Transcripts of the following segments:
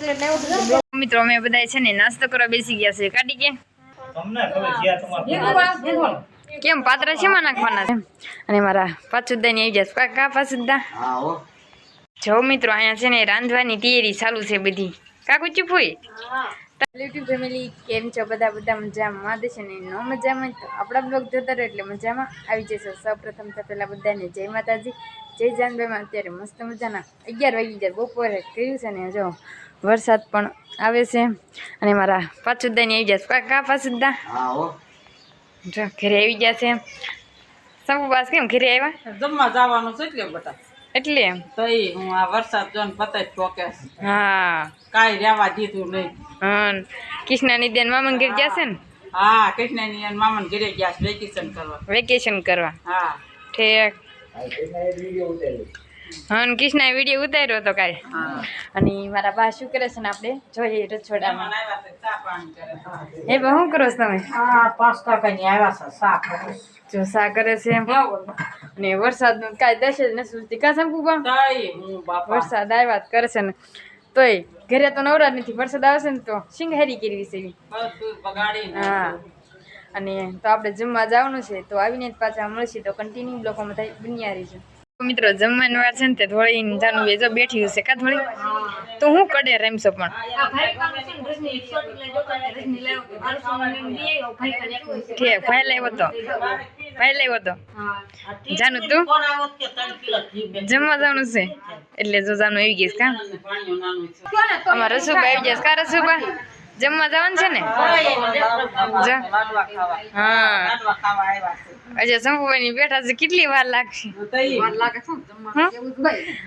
Chocolate લાવ્યો મિત્રો અમે બધા છે ને નાસ્તો કરવા બેસી ગયા છે કાઢી કે? તમને ખબર જ્યાં તમારે કેમ પાત્ર શેમાં નાખવાના છે? અને મારા પાછુદા ની આવી ગયા કાકા પાછુદા? જો મિત્રો અહીંયા છે ને રાંધવાની તૈયારી ચાલુ છે બધી. કાકુ ચૂપુઈ યુટ્યુબ ફેમિલી કેમ છો? બધા બધા મજામાં? છે ને ન મજામાં તો આપણા બ્લોગ જોતા રહો એટલે મજામાં આવી જશે. સૌપ્રથમ તો પહેલાં બધાને જય માતાજી જય જાનભાઈમાં અત્યારે મસ્ત મજાના અગિયાર વાગી ગયા. બપોરે કર્યું છે ને જો વરસાદ પણ આવે છે. અને મારા પાછુદાની આવી ગયા કા કા પાછુદા? જો ઘરે આવી ગયા છે. સબુ બાસ કેમ ઘરે આવ્યા? જમવા જવાનું છે એટલે બધા. એટલે એમ? તો હું આ વરસાદ જોઈને પતાય ઠોકે છે. હા. કાઈ રહેવા દીધું નહીં. હા કૃષ્ણાની દેન મામન ઘરે ગયા છે ને? હા કૃષ્ણની દેન મામન ઘરે ગયા છે વેકેશન કરવા. વેકેશન કરવા. હા. ઠીક. હા કિશના વીડિયો ઉતાર્યો હતો કાંઈ અને મારા બા શું કરે છે ને આપણે? જોઈએ રસોડામાં. એ બા શું કરો છો તમે? હા આવ્યા છે શાક જો સા કરે છે અને વરસાદનું કાંઈ દશે જ નથી સુધતી કા શંકુ હું વરસાદ આવ્યા જ કરે છે ને. તોય ઘરે તો નવરા નથી વરસાદ આવશે ને તો સિંગારી કરવી છે હા. અને તો આપણે જમવા જવાનું છે તો આવીને જ પાછા મળશે. તો કન્ટિન્યુ બ્લોકોમાં થાય બન્યા રહીશું મિત્રો જમવાની વાર છે ને તે ધોળી જાનું વેજો બેઠી હશે કા ધોળી? તો હું કડે રમશો પણ. ઠીક ભાઈ લાવ્યો તો. ભાઈ લાવ્યો તો. જાનું તું? જમવા જવાનું છે. એટલે જો જાનું આવી ગઈશ કા? છે. રસુબા આવી જશે કા રસુબા જમવા જવાનું છે ને? હા લાડવા ખાવા. આવ્યા છે. અજય શંભુભાઈ બેઠા છે કેટલી વાર લાગશે?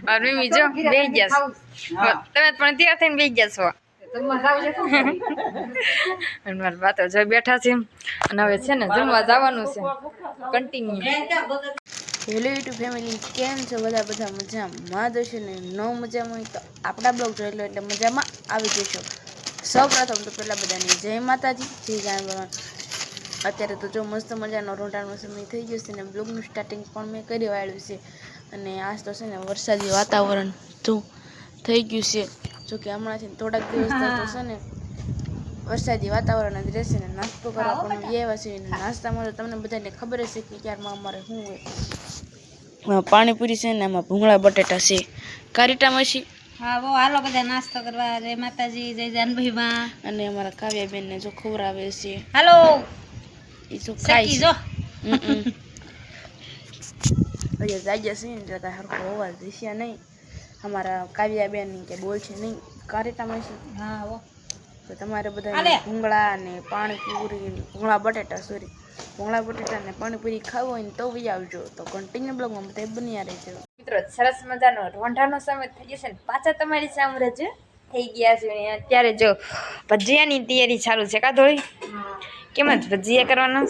મમ્મી જો. બે ગયા છે. તમે પણ તૈયાર થઈને બે ગયા છો. અને મારા બાતો જો બેઠા છે. અને હવે છે ને જમવા જવાનું છે. કન્ટિન્યુ હેલો યુટ્યુબ ફેમિલી કેમ છો? બધા બધા મજામાં? જશો ને? ન મજામાં હોય તો આપણા બ્લોગ જોઈ લો એટલે મજામાં આવી જશો. સૌ પ્રથમ તો પહેલાં બધાને જય માતાજી, જય જાનવા અત્યારે તો જો મસ્ત મજાનો રોટાનો સમય થઈ ગયો છે ને બ્લોગનું સ્ટાર્ટિંગ પણ મેં કરી વાળ્યું છે. અને આજ તો છે ને વરસાદી વાતાવરણ તો થઈ ગયું છે. જો કે હમણાંથી થોડાક દિવસ તો છે ને વરસાદી વાતાવરણ જ રહેશે ને નાસ્તો કરવા પણ એવા છે નાસ્તામાં તો તમને બધાને ખબર જ છે કે ક્યારમાં અમારે શું હોય. પાણીપુરી છે ને આમાં ભૂંગળા બટેટા છે. કારીટામાં છે હા બહુ હાલો બધા નાસ્તો કરવા. જય માતાજી જય જાનભાઈ માં અને અમારા કાવ્યાબેનને જો ખવડાવે છે. હાલો. એ જો ખાઈ જો. હજી જાગ્યા છે ને એટલે કાંઈ હરખો અવાજ દેશે નહીં. અમારા કાવ્યાબેન કે બોલ છે નહીં. કારેટામાં છે હા હો. તો તમારે બધા ભૂંગળા ને પાણીપુરી ભૂંગળા બટેટા સોરી ભૂંગળા બટેટા ને પાણીપુરી ખાવું હોય ને તો બી આવજો. તો કન્ટિન્યુ બ્લોગમાં બધા બન્યા રહેજો. મિત્રો સરસ મજાનો રોંઢાનો સમય થઈ જશે ને પાછા તમારી સામે રજૂ થઈ ગયા છે. અત્યારે જો ભજીયાની તૈયારી ચાલુ છે કા ધોળી? કેમ જ ભજીયા કરવાનો?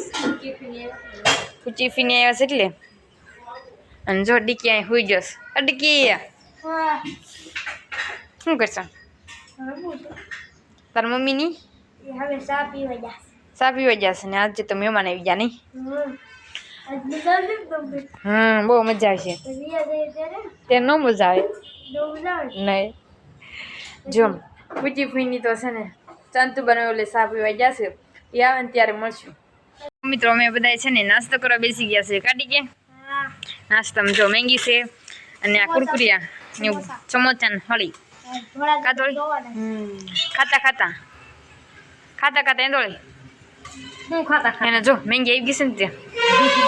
પૂચી ફીને આવ્યા છે એટલે? અને જો ડીકી અહીં હોઈ જશ અડકી શું કરશો? તાર મમ્મીની? ચા પીવા જશે ને આજે તો મહેમાન આવી ગયા નહીં? હમ બહુ મજા આવશે. તે ન મજા આવે. નહીં. જો પૂછી ફીની તો છે ને ચંતુ બનાવેલી સા પીવા જશે. એ આવે ને ત્યારે મળશું. મિત્રો અમે બધા છે ને નાસ્તો કરવા બેસી ગયા છે કાઢી કે? નાસ્તામાં જો મેંગી છે અને આ કુરકુરિયા ને સમોસા હળી. કાતોળી ખાતા ખાતા. ખાતા ખાતા એંદોળી હું ખાતા એને જો મેંગી આવી ગઈ છે ને તે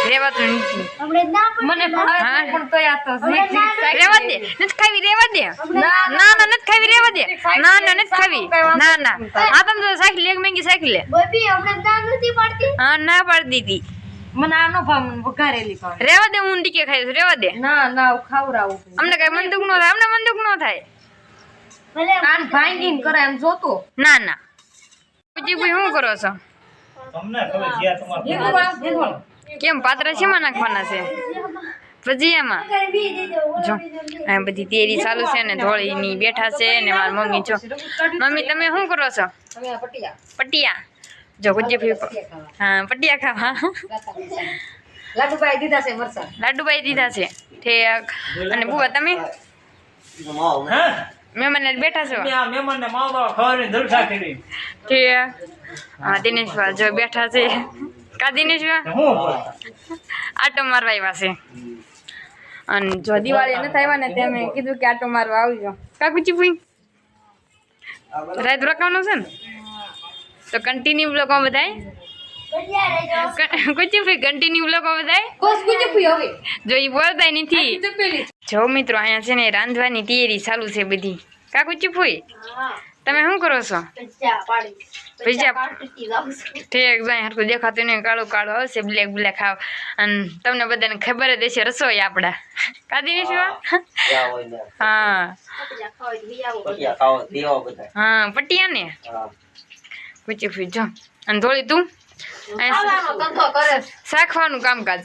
રેવાતું નથી મને પણ તો ઝીક ઝીક રેવા દે. નથી ખાવી રેવા દે. ના ના નથી ખાવી રેવા દે. ના ના નથી ખાવી. ના ના. હા તમે તો સાયકલ એક મેંગી સાયકલ લે. બબી આપણે ના નથી પડતી? હા ના પાડી દીધી. મને આનો ભાવ વઘારેલી ભાવ. રેવા દે હું ટીકે ખાઈશ રેવા દે. ના ના હું ખાવરાવું અમને કઈ મંદુક ન થાય અમને મંદુક ન થાય. ભલે કાન ભાંગીને કરે એમ જોતો. ના ના. પછી શું કરો છો? તમને ખબર જ્યાં તમારે કેમ પાત્ર શેમાં નાખવાના છે? ભજીયામાં એમાં જો આ બધી તેરી ચાલુ છે ને ધોળીની બેઠા છે ને મારી મમ્મી જો. મમ્મી તમે શું કરો છો? પટિયા. જો ગુજે ભાઈ હા પટિયા ખાવા. લાડુભાઈ દીધા છે મરસા લાડુભાઈ દીધા છે. ઠેક. અને બુવા તમે? મહેમાન બેઠા છો? મેં આ મહેમાનને માવા ખવડાવીને જલસા કરી. ઠેક. હા દિનેશભાઈ જો બેઠા છે. કા દિનેશભા તો હું આટો મારવા આવ્યા છે. અને જો દિવાળી નથી આવ્યા ને તે મેં કીધું કે આટો મારવા આવજો. કાકુ કુચી રાત રોકાવાનું છે ને? તો કન્ટિન્યુ બ્લોકો બધાય? કુચી ભાઈ કન્ટિન્યુ બ્લોગમાં બધાય? જો એ બોલતા નથી. જો. મિત્રો અહીંયા છે ને રાંધવાની તૈયારી ચાલુ છે બધી. કાકુ કુચી તમે શું કરો છો? ભજીયા ઠીક જાય હરખું દેખાતું નહીં કાળું કાળું આવશે બ્લેક બ્લેક આવ. અને તમને બધાને ખબર જ હશે રસોઈ આપણા કાદી નહીં હા. હા. પટિયા ને? પૂછી પૂછી જો. અને થોડી તું? શાખવાનું કામકાજ.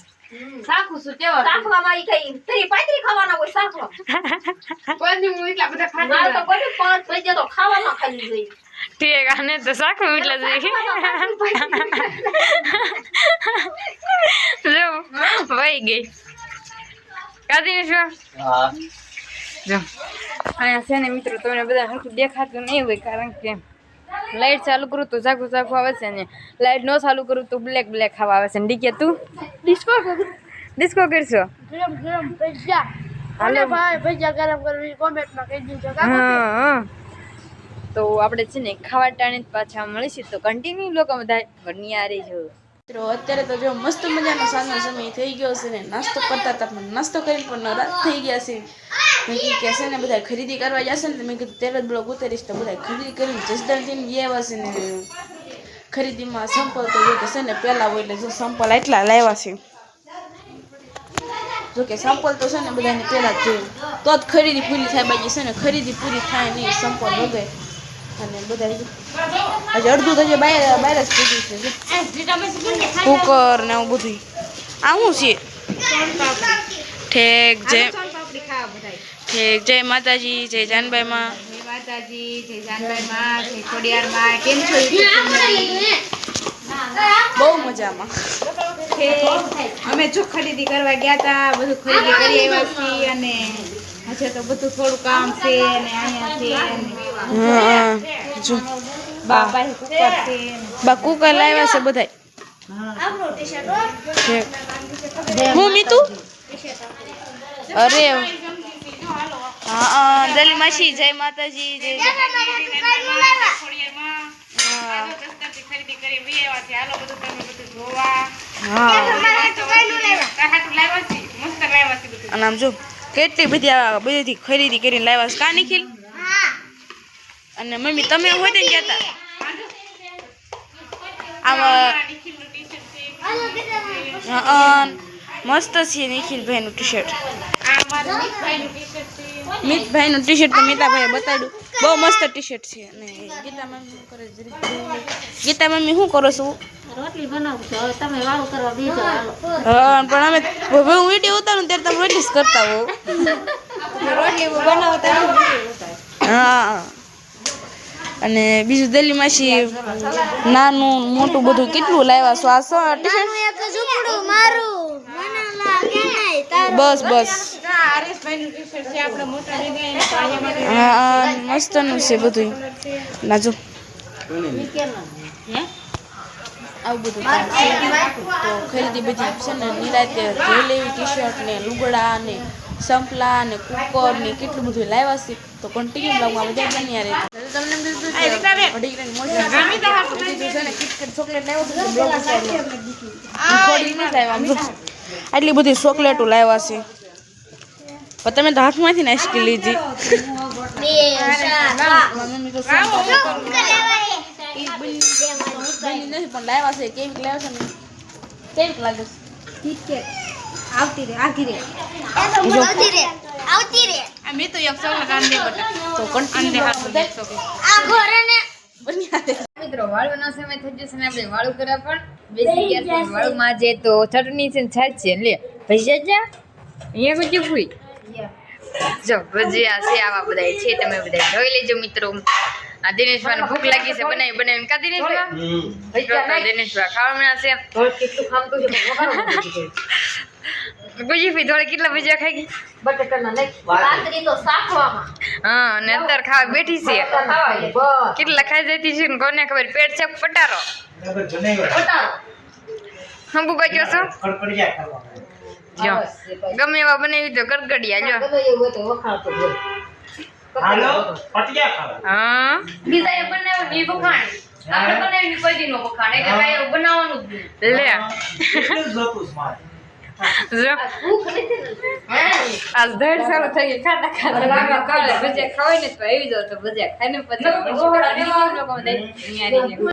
ઠીક આને તો શાખવું એટલે જ જો વહી ગઈ કાદી નહીં જો અહીંયા છે ને મિત્રો તમને બધા સરખું દેખાતું નહીં હોય કારણ કે લાઇટ ચાલુ કરું તો ઝાખું ઝાખું આવે છે ને લાઈટ ન ચાલુ કરું તો બ્લેક બ્લેક ખાવા આવે છે ને ડીકે તું ડિસ્કો ડિસ્કો કરશો હાલો હા હા. તો આપણે છે ને ખાવા ટાણે પાછા મળીશું. તો કન્ટિન્યુ લોકો બધા રહી જો મિત્રો, અત્યારે તો જો મસ્ત મજાનો સાંજનો સમય થઈ ગયો છે ને, નાસ્તો કરતા હતા પણ નાસ્તો કરીને પણ રાત થઈ ગયા છે. મેં કીધું છે ને બધા ખરીદી કરવા જશે ને મેં કીધું ત્યારે જ ઉતરીશ ઉતારીશ, તો બધા ખરીદી કરીને જસદણ થઈને ગયા છે ને. ખરીદીમાં સંપલ તો જો છે ને, પહેલાં હોય એટલે જો સંપલ એટલા લાવ્યા છે. જો કે સંપલ તો છે ને બધાને પહેલાં જ જોઈએ તો જ ખરીદી પૂરી થાય બાકી છે ને, ખરીદી પૂરી થાય નહીં સંપલ વગર. અને બધા હજી અડધું તો હજી બહાર બહાર જ પૂછ્યું છે. કુકર ને એવું બધું આ શું છે? ઠેક જય ઠેક જય માતાજી જય જાનબાઈ માં બહુ મજામાં. અમે જો ખરીદી કરવા ગયા હતા બધું ખરીદી કરી આવ્યા છીએ અને હજે તો બધું થોડું કામ છે અને અહીંયા છે હા જો બા પાસે કુકર છે બા લાવ્યા છે. બધાય હું મીતુ? અરે. હા દલી માસી જય માતાજી જય. અને આમ જો કેટલી બધી આ બધીથી ખરીદી કરીને લાવ્યા છે. કા નિખિલ? અને મમ્મી તમે હોય ને ગયા હતા આમાં મસ્ત છે નિખિલભાઈનું ટી શર્ટ મિતભાઈનું ટી શર્ટ તો મિતાભાઈ બતાવ્યું બહુ મસ્ત ટી શર્ટ છે. અને ગીતા મમ્મી શું કરે ગીતા મમ્મી શું કરો છો? રોટલી બનાવું છું. તમે વાળું કરવા બીજો હા પણ અમે હવે હું વીડિયો ઉતારું ત્યારે તમે રોટલી જ કરતા હો. રોટલી બનાવતા હા. અને બીજું દિલ્હી માસી નાનું મોટું બધું કેટલું લાવ્યા છો? આ બસ બસ. મસ્તનું છે બધું ના જો. આવું બધું કામ છે. તો ખરીદી બધી છે ને નિરાતે જોઈ ટી શર્ટ ને લુગડા ને સંપલા ને કુકર ને કેટલું બધું લાવ્યા છે. તો કન્ટિન્યુ બ્લોગમાં બધા બન્યા રહે તમને એમ કીધું અઢી ગ્રામ મોજ છે. ને કિટકેટ ચોકલેટ લાવ્યો હતો બ્લોગ થોડી નથી લાવ્યા આટલી બધી ચોકલેટો લાવ્યા છે પણ તમે તો હાથમાંથી ને આઈસ્ક્રીમ લીધી મમ્મી તો બની બની નથી પણ લાવ્યા છે કેવી લાવ્યા છે ને. લાગે છે? આવતી રે આખી રે મેં તો એક ચોકલેટ આંદે બટા તો કન્ટિન્યુ બન્યા રહે. મિત્રો વાળુનો સમય થઈ જશે ને આપણે વાળું કર્યા પણ બેસી ગયા છે વાળુમાં જે તો ચટણી છે ને છાશ છે લે ભજીયા જા અહીંયા કોઈ ફૂઈ જો ભજીયા છે આવા બધા છે તમે બધા જોઈ લેજો મિત્રો. આ દિનેશભાઈ ભૂખ લાગી છે બનાવી બનાવી કા દિનેશભાઈ. દિનેશભાઈ ખાવા મળ્યા છે. ગુજી ફી થોડી કેટલા ભજીયા ખાઈ ગઈ બટેટાના નાખી તો શાકવામાં. હા અને અત્યારે ખાવા બેઠી છે. કેટલા ખાઈ જતી છે ને કોને ખબર? પેટ છે પટારો. હું છો? જો. ગમે એવા બનાવી દો ગરગડિયા જો. હાલો પટિયા ખાવા. હા. બીજા એ બનાવ્યું ની બખાણ આપણે બનાવીને કોઈ દી નો વખાણ એટલે એવું બનાવવાનું જ નહીં. લે. એટલું જોતું આજ ધડ સારું થઈ ગઈ ખાતા ખાતા ભજીયા ખાવાય ને તો આવી જાવ તો ભજીયા ખાઈને પછી